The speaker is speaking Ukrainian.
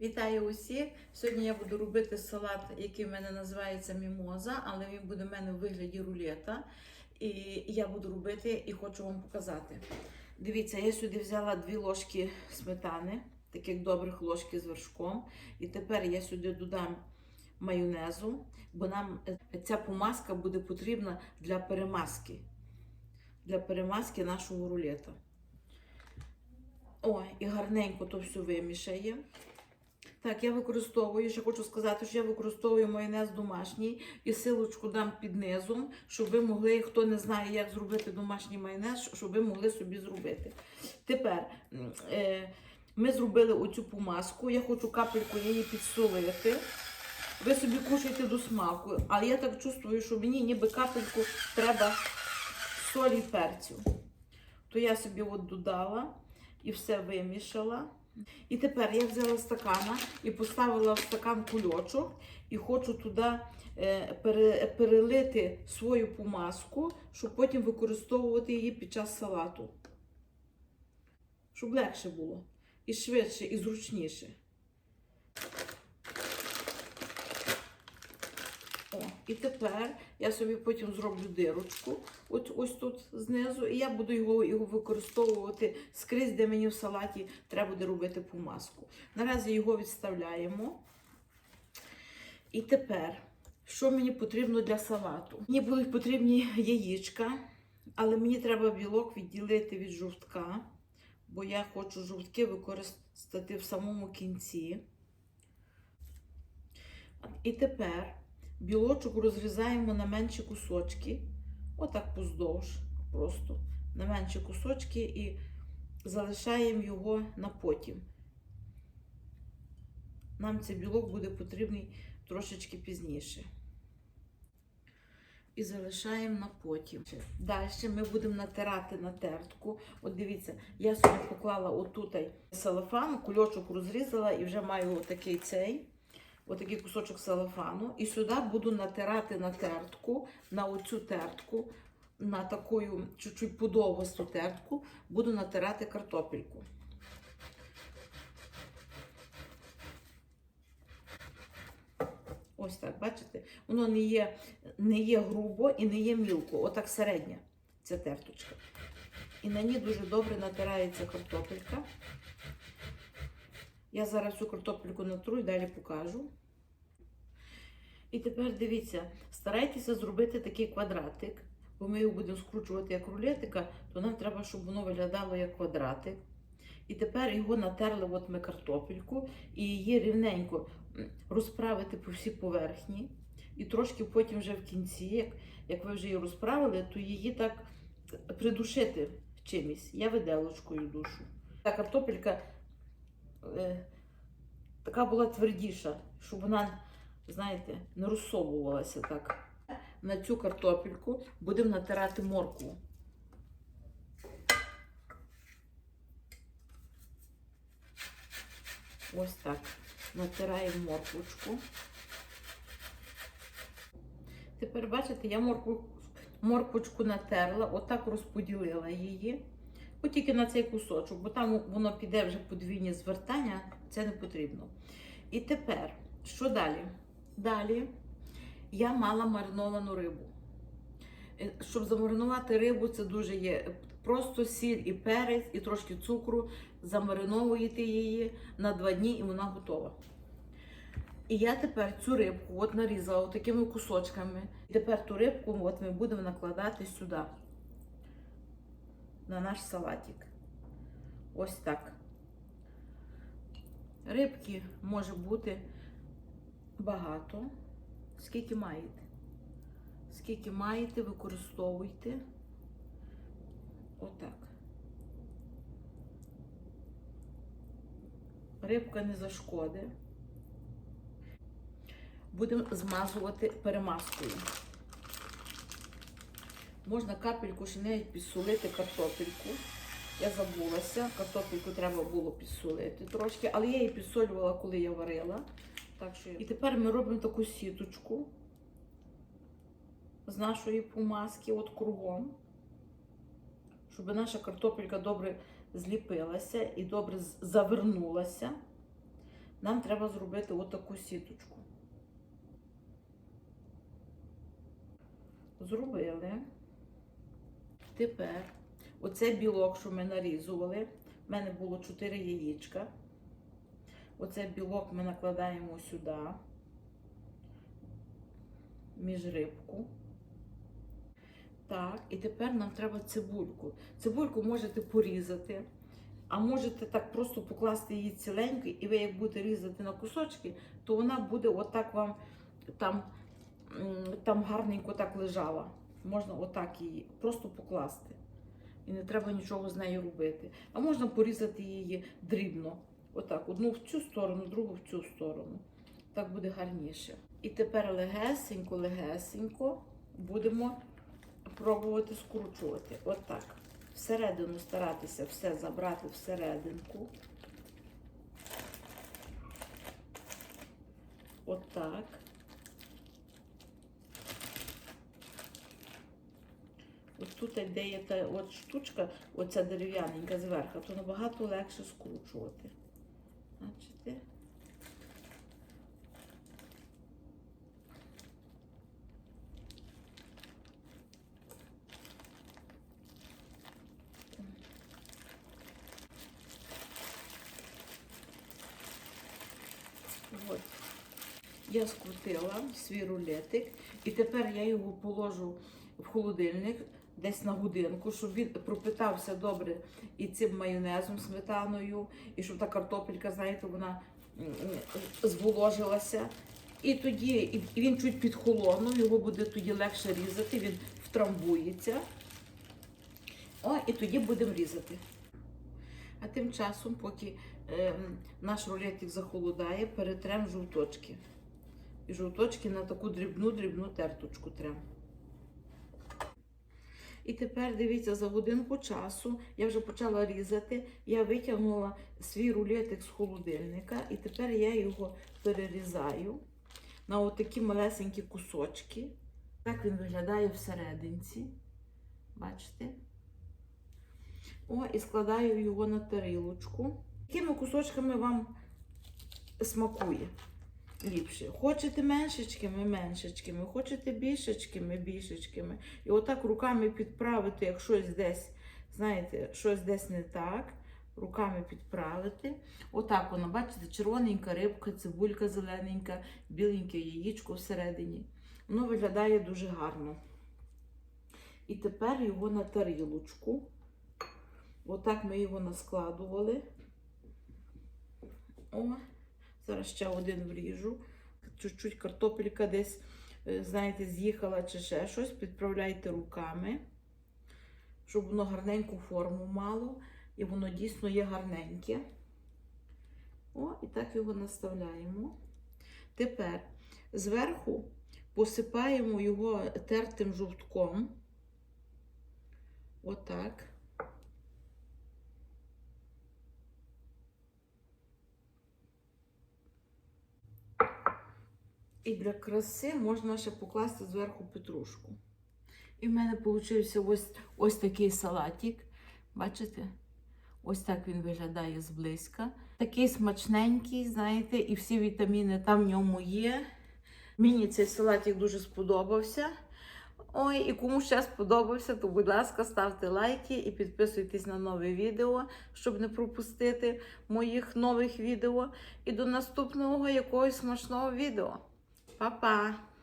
Вітаю усіх! Сьогодні я буду робити салат, який в мене називається мімоза, але він буде в мене в вигляді рулета. І я буду робити і хочу вам показати. Дивіться, я сюди взяла дві ложки сметани, таких добрих ложки з вершком. І тепер я сюди додам майонезу, бо нам е, ця помазка буде потрібна для перемазки. Для перемазки нашого рулета. Ой, і гарненько то все вимішає. Так, я використовую, ще хочу сказати, що я використовую майонез домашній і силочку дам під низом, щоб ви могли, хто не знає, як зробити домашній майонез, щоб ви могли собі зробити. Тепер е, ми зробили оцю помазку, я хочу капельку її підсолити. Ви собі кушайте до смаку, але я так чувствую, що мені ніби капельку треба солі і перцю. То я собі от додала і все вимішала. І тепер я взяла стакана і поставила в стакан кульочок і хочу туди е, перелити свою помазку, щоб потім використовувати її під час салату. Щоб легше було. І швидше, і зручніше. О, і тепер я собі потім зроблю дирочку, от ось тут знизу, і я буду його, його використовувати скрізь, де мені в салаті треба буде робити помазку. Наразі його відставляємо. І тепер, що мені потрібно для салату? Мені будуть потрібні яєчка, але мені треба білок відділити від жовтка, бо я хочу жовтки використати в самому кінці. І тепер білочок розрізаємо на менші кусочки, отак поздовж, просто на менші кусочки і залишаємо його на потім. Нам цей білок буде потрібний трошечки пізніше. І залишаємо на потім. Далі ми будемо натирати на тертку. От дивіться, я собі поклала отут салафан, кульочок розрізала і вже маю отакий цей отакий кусочок салафану. І сюди буду натирати на тертку, на оцю тертку, на таку чуть-чуть подовгосту тертку, буду натирати картопельку. Ось так, бачите? Воно не є, не є грубо і не є мілко, отак середня ця терточка. І на ній дуже добре натирається картопелька. Я зараз цю картопельку натру і далі покажу. І тепер дивіться, старайтеся зробити такий квадратик, бо ми його будемо скручувати як рулетика, то нам треба, щоб воно виглядало як квадратик. І тепер його натерли от ми картопельку і її рівненько розправити по всій поверхні. І трошки потім вже в кінці, як, як ви вже її розправили, то її так придушити чимось. Я виделочкою душу. Та картопелька така була твердіша, щоб вона, знаєте, не розсовувалася так. На цю картопельку будемо натирати моркву. Ось так. Натираємо морквочку. Тепер, бачите, я моркву, морквочку натерла, отак розподілила її. От тільки на цей кусочок, бо там воно піде вже подвійні звертання, це не потрібно. І тепер, що далі? Далі я мала мариновану рибу. Е, Щоб замаринувати рибу, це дуже є просто сіль і перець, і трошки цукру. Замариновуєте її на два дні і вона готова. І я тепер цю рибку от нарізала такими кусочками. І тепер ту рибку от ми будемо накладати сюди, на наш салатик. Ось так. Рибки може бути багато. Скільки маєте? Скільки маєте, використовуйте. Отак. Рибка не зашкоди. Будемо змазувати перемазкою. Можна капельку ще навіть підсолити картопельку. Я забулася, картопельку треба було підсолити трошки, але я її підсолювала, коли я варила. Так що... І тепер ми робимо таку сіточку з нашої помазки от кругом, щоб наша картопелька добре зліпилася і добре завернулася. нам треба зробити отаку сіточку. Зробили. Тепер оцей білок, що ми нарізували, в мене було 4 яєчка. Оцей білок ми накладаємо сюди, між рибку. Так, і тепер нам треба цибульку. Цибульку можете порізати, а можете так просто покласти її ціленько, і ви як будете різати на кусочки, то вона буде отак вам там, там гарненько так лежала. Можна отак її просто покласти. І не треба нічого з нею робити. А можна порізати її дрібно. Отак, одну в цю сторону, другу в цю сторону. Так буде гарніше. І тепер легесенько, легесенько будемо пробувати скручувати. Отак. Всередину старатися все забрати всерединку. Отак. От тут, де є та от штучка, оця дерев'яненька зверху, то набагато легше скручувати. Бачите? Я скрутила свій рулетик, і тепер я його положу в холодильник десь на годинку, щоб він пропитався добре і цим майонезом, сметаною, і щоб та картопелька, знаєте, вона зволожилася. І тоді і він чуть підхолонув, його буде тоді легше різати, він втрамбується. О, і тоді будемо різати. А тим часом, поки е, наш рулетик захолодає, перетрем жовточки. І жовточки на таку дрібну-дрібну терточку трем. І тепер дивіться, за годинку часу я вже почала різати. Я витягнула свій рулетик з холодильника, і тепер я його перерізаю на отакі малесенькі кусочки. Так він виглядає всерединці. Бачите? О, і складаю його на тарілочку. Якими кусочками вам смакує ліпше? Хочете меншечкими, меншечкими, хочете більшечкими, більшечкими. І отак руками підправити, як щось десь, знаєте, щось десь не так. Руками підправити. Отак воно, бачите, червоненька рибка, цибулька зелененька, біленьке яєчко всередині. Воно виглядає дуже гарно. І тепер його на тарілочку. Отак ми його наскладували. О, зараз ще один вріжу. Чуть-чуть картопелька десь, е, знаєте, з'їхала чи ще щось. Підправляйте руками, щоб воно гарненьку форму мало. І воно дійсно є гарненьке. О, і так його наставляємо. Тепер зверху посипаємо його тертим жовтком. Отак. І для краси можна ще покласти зверху петрушку. І в мене вийшов ось, ось такий салатик. Бачите? Ось так він виглядає зблизька. Такий смачненький, знаєте, і всі вітаміни там в ньому є. Мені цей салатик дуже сподобався. Ой, і кому ще сподобався, то, будь ласка, ставте лайки і підписуйтесь на нове відео, щоб не пропустити моїх нових відео. І до наступного якогось смачного відео. Papá.